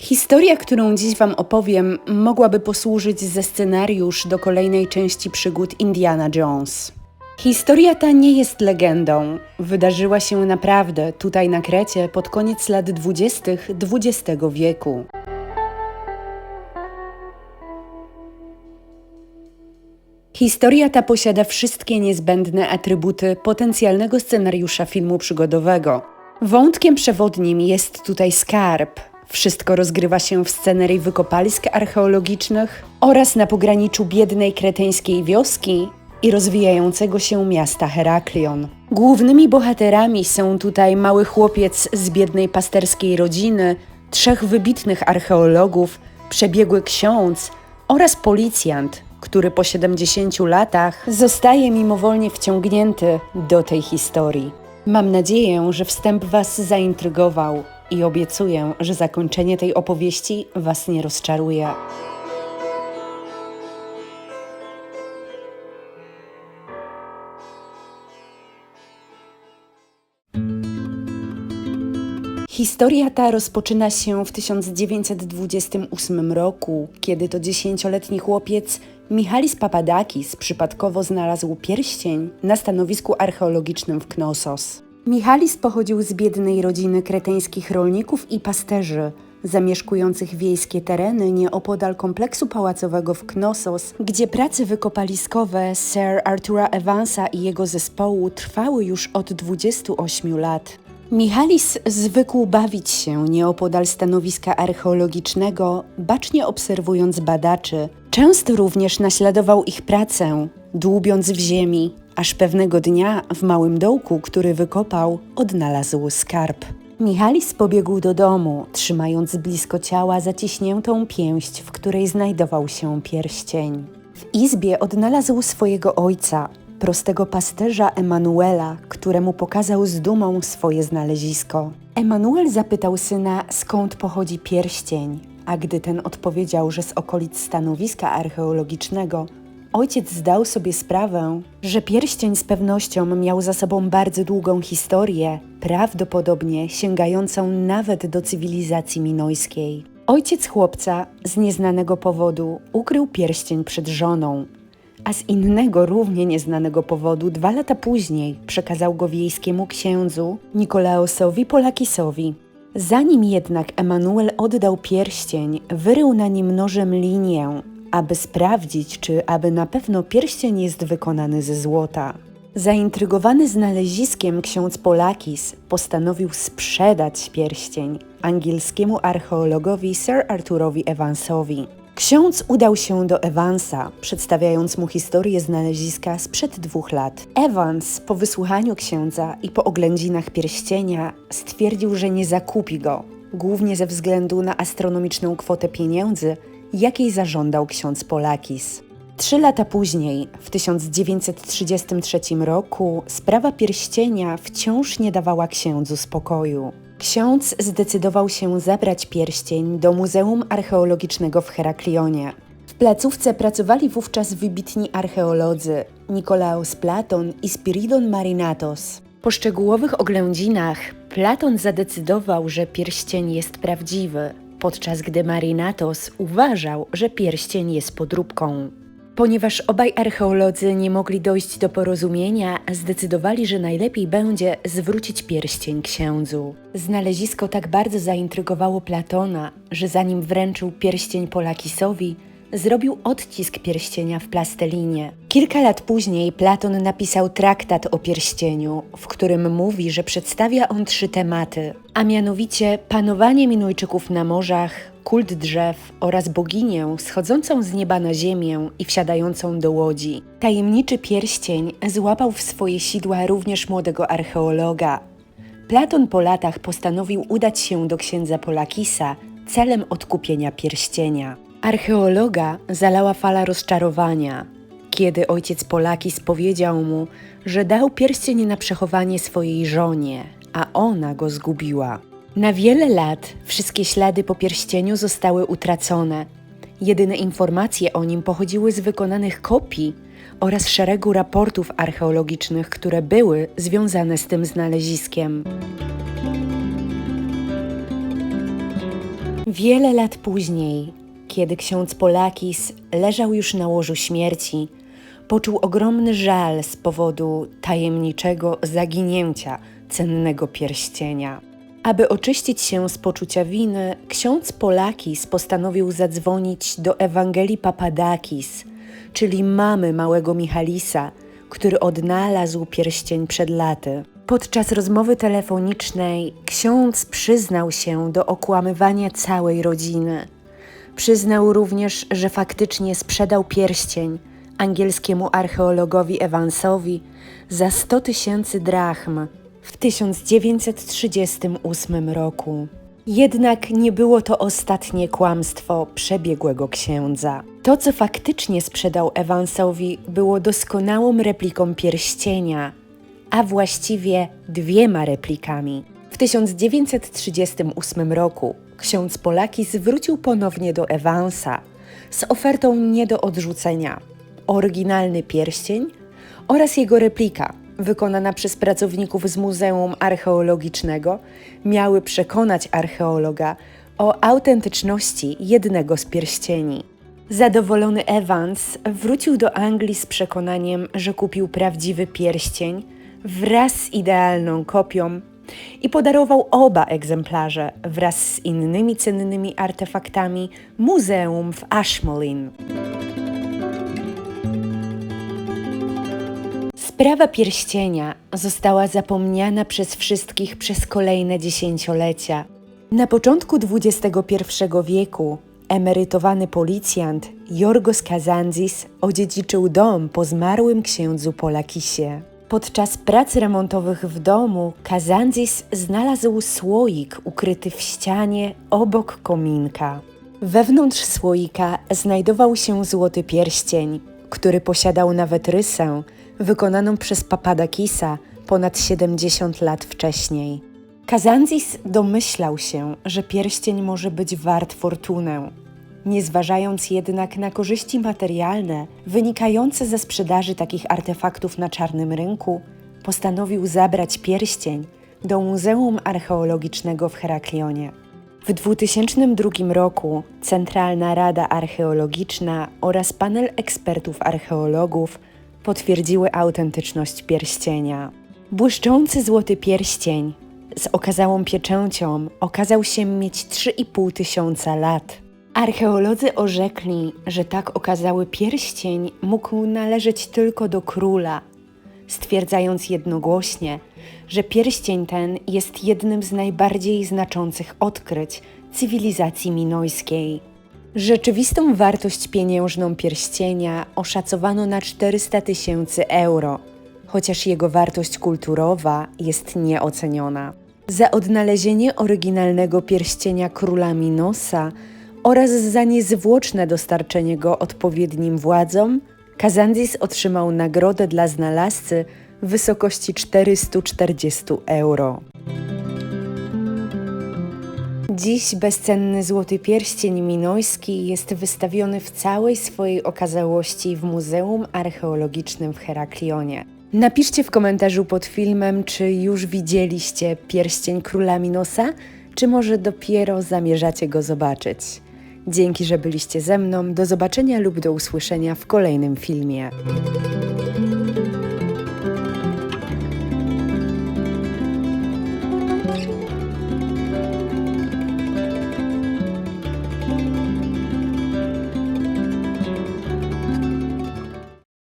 Historia, którą dziś Wam opowiem, mogłaby posłużyć ze scenariusz do kolejnej części przygód Indiana Jones. Historia ta nie jest legendą. Wydarzyła się naprawdę tutaj na Krecie pod koniec lat 20. XX wieku. Historia ta posiada wszystkie niezbędne atrybuty potencjalnego scenariusza filmu przygodowego. Wątkiem przewodnim jest tutaj skarb. Wszystko rozgrywa się w scenerii wykopalisk archeologicznych oraz na pograniczu biednej kreteńskiej wioski i rozwijającego się miasta Heraklion. Głównymi bohaterami są tutaj mały chłopiec z biednej pasterskiej rodziny, trzech wybitnych archeologów, przebiegły ksiądz oraz policjant, który po 70 latach zostaje mimowolnie wciągnięty do tej historii. Mam nadzieję, że wstęp Was zaintrygował i obiecuję, że zakończenie tej opowieści Was nie rozczaruje. Historia ta rozpoczyna się w 1928 roku, kiedy to dziesięcioletni chłopiec Michalis Papadakis przypadkowo znalazł pierścień na stanowisku archeologicznym w Knossos. Michalis pochodził z biednej rodziny kreteńskich rolników i pasterzy, zamieszkujących wiejskie tereny nieopodal kompleksu pałacowego w Knossos, gdzie prace wykopaliskowe Sir Artura Evansa i jego zespołu trwały już od 28 lat. Michalis zwykł bawić się nieopodal stanowiska archeologicznego, bacznie obserwując badaczy. Często również naśladował ich pracę, dłubiąc w ziemi, aż pewnego dnia w małym dołku, który wykopał, odnalazł skarb. Michalis pobiegł do domu, trzymając blisko ciała zaciśniętą pięść, w której znajdował się pierścień. W izbie odnalazł swojego ojca, prostego pasterza Emanuela, któremu pokazał z dumą swoje znalezisko. Emanuel zapytał syna, skąd pochodzi pierścień, a gdy ten odpowiedział, że z okolic stanowiska archeologicznego, ojciec zdał sobie sprawę, że pierścień z pewnością miał za sobą bardzo długą historię, prawdopodobnie sięgającą nawet do cywilizacji minojskiej. Ojciec chłopca z nieznanego powodu ukrył pierścień przed żoną, a z innego, równie nieznanego powodu, dwa lata później przekazał go wiejskiemu księdzu Nikolaosowi Polakisowi. Zanim jednak Emanuel oddał pierścień, wyrył na nim nożem linię, aby sprawdzić, czy aby na pewno pierścień jest wykonany ze złota. Zaintrygowany znaleziskiem ksiądz Polakis postanowił sprzedać pierścień angielskiemu archeologowi Sir Arturowi Evansowi. Ksiądz udał się do Evansa, przedstawiając mu historię znaleziska sprzed dwóch lat. Evans, po wysłuchaniu księdza i po oględzinach pierścienia, stwierdził, że nie zakupi go, głównie ze względu na astronomiczną kwotę pieniędzy, jakiej zażądał ksiądz Polakis. Trzy lata później, w 1933 roku, sprawa pierścienia wciąż nie dawała księdzu spokoju. Ksiądz zdecydował się zabrać pierścień do Muzeum Archeologicznego w Heraklionie. W placówce pracowali wówczas wybitni archeolodzy Nikolaus Platon i Spiridon Marinatos. Po szczegółowych oględzinach Platon zadecydował, że pierścień jest prawdziwy, podczas gdy Marinatos uważał, że pierścień jest podróbką. Ponieważ obaj archeolodzy nie mogli dojść do porozumienia, zdecydowali, że najlepiej będzie zwrócić pierścień księdzu. Znalezisko tak bardzo zaintrygowało Platona, że zanim wręczył pierścień Polakisowi, zrobił odcisk pierścienia w plastellinie. Kilka lat później Platon napisał traktat o pierścieniu, w którym mówi, że przedstawia on trzy tematy, a mianowicie panowanie Minojczyków na morzach, kult drzew oraz boginię schodzącą z nieba na ziemię i wsiadającą do łodzi. Tajemniczy pierścień złapał w swoje sidła również młodego archeologa. Platon po latach postanowił udać się do księdza Polakisa celem odkupienia pierścienia. Archeologa zalała fala rozczarowania, kiedy ojciec Polakis powiedział mu, że dał pierścień na przechowanie swojej żonie, a ona go zgubiła. Na wiele lat wszystkie ślady po pierścieniu zostały utracone. Jedyne informacje o nim pochodziły z wykonanych kopii oraz szeregu raportów archeologicznych, które były związane z tym znaleziskiem. Wiele lat później, kiedy ksiądz Polakis leżał już na łożu śmierci, poczuł ogromny żal z powodu tajemniczego zaginięcia cennego pierścienia. Aby oczyścić się z poczucia winy, ksiądz Polakis postanowił zadzwonić do Ewangelii Papadakis, czyli mamy małego Michalisa, który odnalazł pierścień przed laty. Podczas rozmowy telefonicznej ksiądz przyznał się do okłamywania całej rodziny. Przyznał również, że faktycznie sprzedał pierścień angielskiemu archeologowi Evansowi za 100 tysięcy drachm w 1938 roku. Jednak nie było to ostatnie kłamstwo przebiegłego księdza. To, co faktycznie sprzedał Evansowi, było doskonałą repliką pierścienia, a właściwie dwiema replikami. W 1938 roku ksiądz Polaki zwrócił ponownie do Evansa z ofertą nie do odrzucenia oryginalny pierścień oraz jego replika, wykonana przez pracowników z Muzeum Archeologicznego, miały przekonać archeologa o autentyczności jednego z pierścieni. Zadowolony Evans wrócił do Anglii z przekonaniem, że kupił prawdziwy pierścień wraz z idealną kopią i podarował oba egzemplarze wraz z innymi cennymi artefaktami muzeum w Ashmolean. Sprawa pierścienia została zapomniana przez wszystkich przez kolejne dziesięciolecia. Na początku XXI wieku emerytowany policjant Jorgos Kazandzis odziedziczył dom po zmarłym księdzu Polakisie. Podczas prac remontowych w domu Kazandzis znalazł słoik ukryty w ścianie obok kominka. Wewnątrz słoika znajdował się złoty pierścień, który posiadał nawet rysę wykonaną przez Papadakisa ponad 70 lat wcześniej. Kazanzis domyślał się, że pierścień może być wart fortunę, nie zważając jednak na korzyści materialne wynikające ze sprzedaży takich artefaktów na czarnym rynku, postanowił zabrać pierścień do Muzeum Archeologicznego w Heraklionie. W 2002 roku Centralna Rada Archeologiczna oraz panel ekspertów archeologów potwierdziły autentyczność pierścienia. Błyszczący złoty pierścień z okazałą pieczęcią okazał się mieć 3,5 tysiąca lat. Archeolodzy orzekli, że tak okazały pierścień mógł należeć tylko do króla, stwierdzając jednogłośnie, że pierścień ten jest jednym z najbardziej znaczących odkryć cywilizacji minojskiej. Rzeczywistą wartość pieniężną pierścienia oszacowano na 400 tysięcy euro, chociaż jego wartość kulturowa jest nieoceniona. Za odnalezienie oryginalnego pierścienia króla Minosa oraz za niezwłoczne dostarczenie go odpowiednim władzom, Kazandzis otrzymał nagrodę dla znalazcy w wysokości 440 euro. Dziś bezcenny złoty pierścień minojski jest wystawiony w całej swojej okazałości w Muzeum Archeologicznym w Heraklionie. Napiszcie w komentarzu pod filmem, czy już widzieliście pierścień króla Minosa, czy może dopiero zamierzacie go zobaczyć. Dzięki, że byliście ze mną. Do zobaczenia lub do usłyszenia w kolejnym filmie.